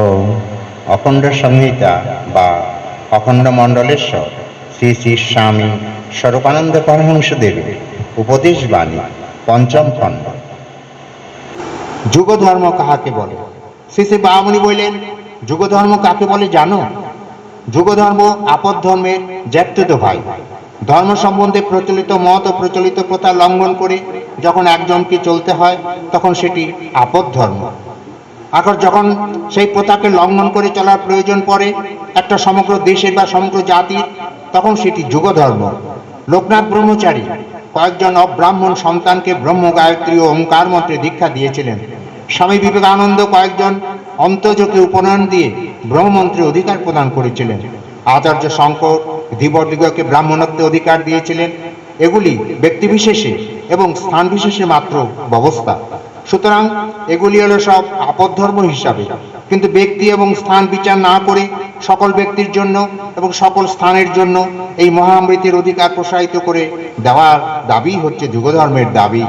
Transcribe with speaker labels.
Speaker 1: ও অখণ্ড সংহিতা বা অখণ্ড মণ্ডলেশ্বর শ্রী শ্রী স্বামী স্বরূপানন্দ পরমহংসদেবের উপদেশ বাণী পঞ্চম খণ্ড। যুগধর্ম কাহাকে বলে? শ্রী শ্রী বামুনি বললেন, যুগধর্ম কাকে বলে জানো? যুগধর্ম আপদ ধর্মের জ্যাপ্তত ভাই। ধর্ম সম্বন্ধে প্রচলিত মত ও প্রচলিত প্রথা লঙ্ঘন করে যখন একজনকে চলতে হয়, তখন সেটি আপদ ধর্ম এখন যখন সেই প্রথাকে লঙ্ঘন করে চলার প্রয়োজন পড়ে, একটা সমগ্র দেশের বা সমগ্র জাতির তখন সেটি যুগধর্ম। লোকনাথ ব্রহ্মচারী কয়েকজন অব্রাহ্মণ সন্তানকে ব্রহ্ম গায়ত্রী ও ওঙ্কার মন্ত্রে দীক্ষা দিয়েছিলেন। স্বামী বিবেকানন্দ কয়েকজন অন্তর্যোগে উপনয়ন দিয়ে ব্রহ্মমন্ত্রে অধিকার প্রদান করেছিলেন। আচার্য শঙ্কর ধীবরদিগকে ব্রাহ্মণত্বে অধিকার দিয়েছিলেন। এগুলি ব্যক্তিবিশেষে এবং স্থান বিশেষে মাত্র ব্যবস্থা। সুতরাং এগুলি হলো সব আপদধর্ম হিসাবে। কিন্তু ব্যক্তি এবং স্থান বিচার না করে সকল ব্যক্তির জন্য এবং সকল স্থানের জন্য এই মহামৃতের অধিকার প্রসারিত করে দেওয়ার দাবি হচ্ছে যুগধর্মের দাবি।